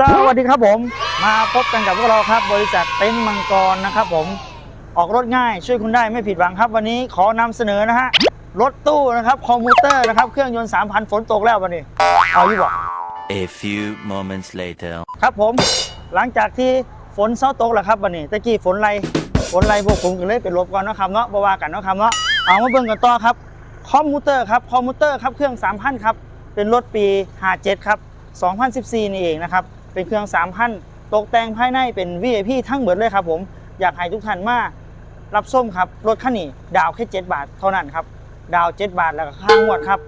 สวัสดีครับผม มาพบกันกับพวกเราครับ บริษัทเต็นท์มังกรนะครับผมออกรถง่ายช่วยคุณได้ไม่ผิดหวังครับวันนี้ขอนำเสนอนะฮะรถตู้นะครับคอมพิวเตอร์นะครับเครื่องยนต์3,000 ฝนตกแล้ววันนี้ เอาอยู่บ่ A few moments later. ครับผมหลังจากที่ฝนเศร้าตกแล้วครับวันนี้ตะกี้ฝนไรฝนไรพวกผมก็เลยไปหลบก่อนเนาะครับเนาะบ่ว่ากันเนาะครับเนาะเอามาเบิ่งกันต่อครับคอมพิวเตอร์ครับคอมพิวเตอร์ครับเครื่อง3,000ครับเป็นรถปี 57 ครับ 2014 นี่เองนะครับ เป็นเครื่อง3,000ตกแต่งภายในเป็น VIP ทั้งหมดเลยครับผมอยากให้ทุกท่านมารับส้มครับรถคันนี้ดาวแค่ 7 บาทเท่านั้นครับดาว 7 บาทแล้วก็ค่างวดครับ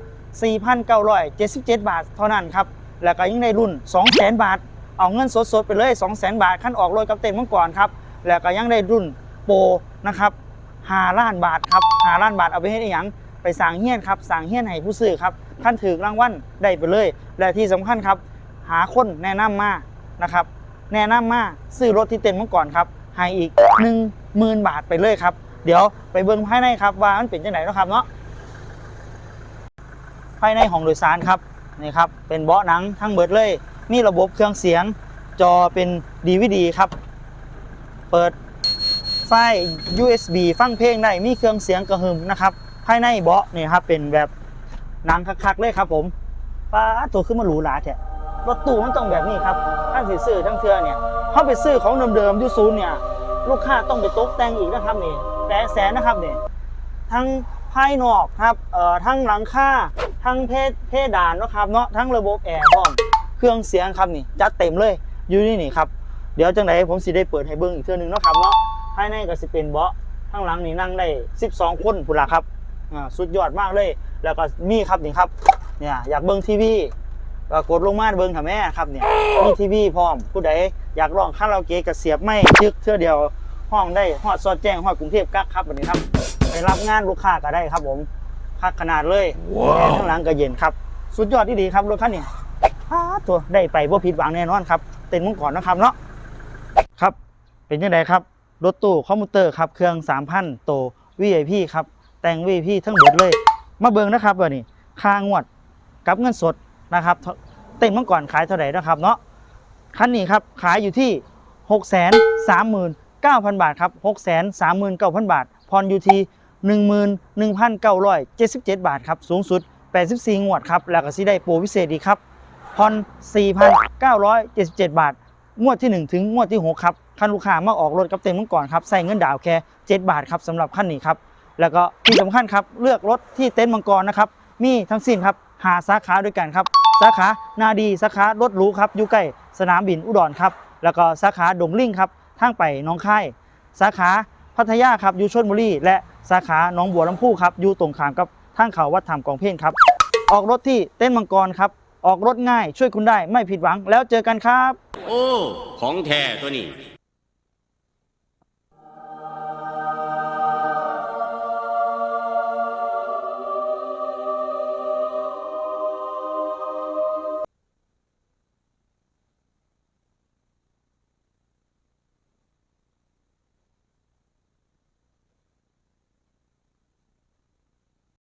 4,977 บาทเท่านั้นครับแล้วก็ยังในรุ่น 200,000 บาท เอาเงินสดๆไปเลย 200,000 บาทขั้นออกรถกับเต็มเมื่อก่อนครับแล้วก็ยังได้รุ่นโปรนะครับ5ล้านบาทครับ5ล้านบาทเอาไปให้ได้หยังไปสั่งเฮี้ยนครับสั่งเฮี้ยนให้ผู้ซื้อครับขั้นถือรางวัลได้ไปเลย และที่สำคัญครับ หาคนแนะนำมานะครับ แนะนำมาซื้อรถที่เต็มเมื่อก่อนครับให้อีก 1 0,000 บาทไปเลยครับ เดี๋ยวไปเบิ่งภายในครับว่ามันเป็นจังไหนนะครับเนาะภายในห้องโดยสารครับนี่ครับเป็นเบาะหนังทั้งเบิดเลย มีระบบเครื่องเสียงจอเป็น DVD ครับ เปิดไฟ USB ฟังเพลงได้มีเครื่องเสียงกระหึ่มนะครับภายในเบาะนี่ครับเป็นแบบหนังคักๆเลยครับผมป้าตัวขึ้นมาหรูหราแท้ รถตู้มันต้องแบบนี้ครับท่านสิซื้อทั้งเทือเนี่ยเขาไปซื้อของเดิมๆอยูศูนย์เนี่ยลูกค้าต้องไปตกแต่งอีกนะครับนี่แปแสนนะครับนี่ทั้งภายนอกครับเอ่อทั้งหลังคาทั้งเพศเพดานนะครับเนาะทั้งระบบแอร์พร้อมเครื่องเสียงครับนี่จัดเต็มเลยอยู่นี่นี่ครับเดี๋ยวจังไดผมสิได้เปิดให้เบิ่งอีกเทือนึงเนาะครับเนาะภายในก็สิเป็นเบาะข้างหลังนี่นั่งได้ 12 คนพุ่นละครับอ่าสุดยอดมากเลย แล้วก็มีครับนี่ครับเนี่ยอยากเบิ่งทีวี ก็กดลงมาเบิ่งค่ะแม่ครับเนี่ยมีทีวีพร้อมผู้ใดอยากร้องคาราโอเกะก็เสียบไม่จึกเทื่อเดียวห้องได้ฮอดซอดแจ้งฮอดกรุงเทพกักครับวันนี้ครับไปรับงานลูกค้าก็ได้ครับผมพักขนาดเลยแอร์ข้างหลังก็เย็นครับ สุดยอดที่ดีครับรถคันนี้อ้าตัวได้ไปว่าผิดหวังแน่นอนครับเต็นมังก่อนนะครับเนาะครับเป็นยังไงครับรถตู้คอมพิวเตอร์ครับเครื่อง3,000โต VIP ครับแต่ง VIP ทั้งหมดเลย มาเบิ่งนะครับว่านี่ค่างวดกับเงินสด นะครับเต็มมังก่อนขายเท่าไหร่นะครับเนาะคันนี้ครับขายอยู่ที่ 6 3 9 0 0 0 บาทครับ 6 3 9 0 0 0 บาทพรอยู่ที่ 11,977 บาทครับสูงสุด 84 งวดครับแล้วก็สิได้โปรพิเศษอีครับผ่อน4,977 บาท งวดที่ 1 ถึงงวดที่ 6 ครับคันลูกค้ามาออกรถกับเต็มเมื่อก่อนครับใส่เงินดาวแค่ 7 บาทครับสำหรับคันนี้ครับแล้วก็ที่สำคัญครับเลือกรถที่เต็นท์มังกรนะครับมีทั้งสิ้นครับ หาสาขาด้วยกันครับ สาขานาดีสาขารถรู้ครับอยู่ใกล้สนามบินอุดรครับ แล้วก็สาขาดงลิ่งครับทางไปน้องค่ายสาขาพัทยาครับอยู่ชลบุรีและสาขาหนองบัวลำพูครับอยู่ตรงข้ามกับทางเขาวัดธรรมกองเพลนครับ ออกรถที่เต้นมังกรครับ ออกรถง่ายช่วยคุณได้ไม่ผิดหวังแล้วเจอกันครับ โอ้ ของแท้ตัวนี้